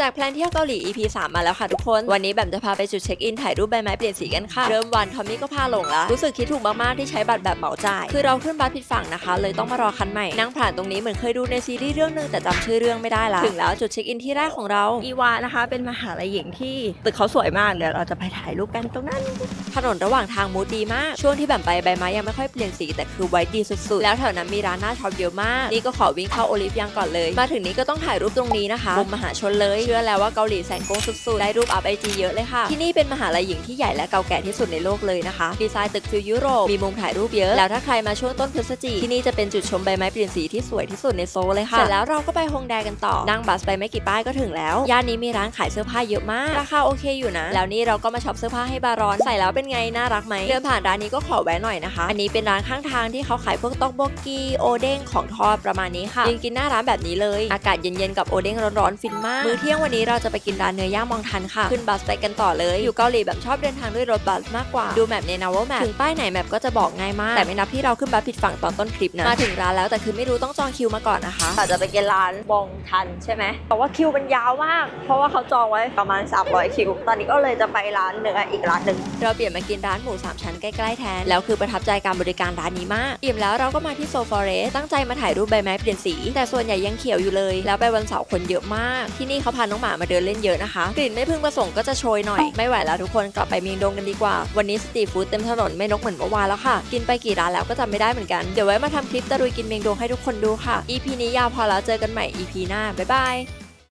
จากแพลนเที่ยวเกาหลี EP 3 มาแล้วค่ะทุกคน วันนี้แบมจะพาไปจุดเช็คอินถ่ายรูปใบไม้เปลี่ยนสีกันค่ะ เริ่มวันทอมมี่ก็พาหลงละรู้สึกคิดถูกมาก ๆ ที่ใช้บัตรแบบเหมาจ่าย คือเราขึ้นบัสผิดฝั่งนะคะ เลยต้องมารอคันใหม่ นั่งผ่านตรงนี้เหมือนเคยดูในซีรีส์เรื่องหนึงแต่จำชื่อเรื่องไม่ได้ละถึงแล้วจุดเช็คอินที่แรกของเราอีวานะคะ เป็นมหาลัยหญิงที่ตึกเขาสวยมากเดี๋ยวเราจะไปถ่ายรูปกันตรงนั้น ถนนระหว่างทางมูดดีมาก ช่วงที่แบบไปใบไม้ยังไม่ค่อยเปลี่ยนสีแต่คือไว้ดีสุด ๆ แล้วแถวนั้นมีร้านน่าช็อปเยอะมากนี่ก็ขอวิ่งเข้าโอลิฟยังก่อนเลย มาถึงนี้ก็ต้องถ่ายรูปตรงนี้นะคะมุมมหาชนเลยเชื่อแล้วว่าเกาหลีแสงโกงสุดๆ ได้รูปอัพไอจีเยอะเลยค่ะ ที่นี่เป็นมหาลัยหญิงที่ใหญ่และเก่าแก่ที่สุดในโลกเลยนะคะ ดีไซน์ตึกฟิลยุโรป มีมุมถ่ายรูปเยอะ แล้วถ้าใครมาช่วงต้นพฤศจิกที่นี่จะเป็นจุดชมใบไม้เปลี่ยนสีที่สวยที่สุดในโซลเลยค่ะ เสร็จแล้วเราก็ไปฮงแดกันต่อ นั่งบัสไปไม่กี่ป้ายก็ถึงแล้ว ย่านนี้มีร้านขายเสื้อผ้าเยอะมาก ราคาโอเคอยู่นะ แล้วนี่เราก็มาช็อปเสื้อผ้าให้บารอน ใส่แล้วเป็นไง น่ารักไหม เดินผ่านร้านนี้ก็ขอแวะหน่อยนะคะ อันนี้เป็นร้านข้างทางที่เขาขายพวกต๊อกโบกีโอเด้งของทอดประมาณนี้ค่ะยืนกินหน้าร้านแบบนี้เลย อากาศเย็นๆกับโอเด้งร้อนๆฟินมากมื้อเที่ยงวันนี้เราจะไปกินร้านเนื้อย่างมองทันค่ะ ขึ้นบัสไปกันต่อเลย อยู่เกาหลีแบบชอบเดินทางด้วยรถบัสมากกว่า ดูแมปในนาว่าแมปถึงป้ายไหนแมปก็จะบอกง่ายมาก แต่ไม่นับที่เราขึ้นบัสผิดฝั่งตอนต้นคลิปนะ มาถึงร้านแล้วแต่คือไม่รู้ต้องจองคิวมาก่อนนะคะแต่จะไปกินร้านบองทันใช่ไหมแต่ว่าคิวมันยาวมาก เพราะว่าเขาจองไว้ประมาณ 300 คิว ตอนนี้ก็เลยจะไปร้านเนื้ออีกร้านหนึ่ง เราเปลี่ยนมากินร้านหมูสามชั้นใกล้ๆแทน แล้วคือประทับใจการบริการร้านนี้มาก อิ่มแล้วเราก็มาที่โซฟอเรสตั้งใจมาถ่ายรูปใบไม้เปลี่ยนสี แต่ส่วนใหญ่ยังเขียวอยู่เลย แล้วไปวันเสาร์คนเยอะมาก ที่นี่เขาพาน้องหมามาเดินเล่นเยอะนะคะ กลิ่นไม่พึงประสงค์ก็จะโชยหน่อย ไม่ไหวแล้วทุกคนกลับไปเมียงดงกันดีกว่า วันนี้สตรีทฟู้ดเต็มถนนไม่นกเหมือนเมื่อวานแล้วค่ะ กินไปกี่ร้านแล้วก็จำไม่ได้เหมือนกัน เดี๋ยวไว้มาทำคลิปตะลุยกินเมียงดงให้ทุกคนดูค่ะ EP นี้ยาวพอแล้วเจอกันใหม่ EP หน้าบ๊ายบาย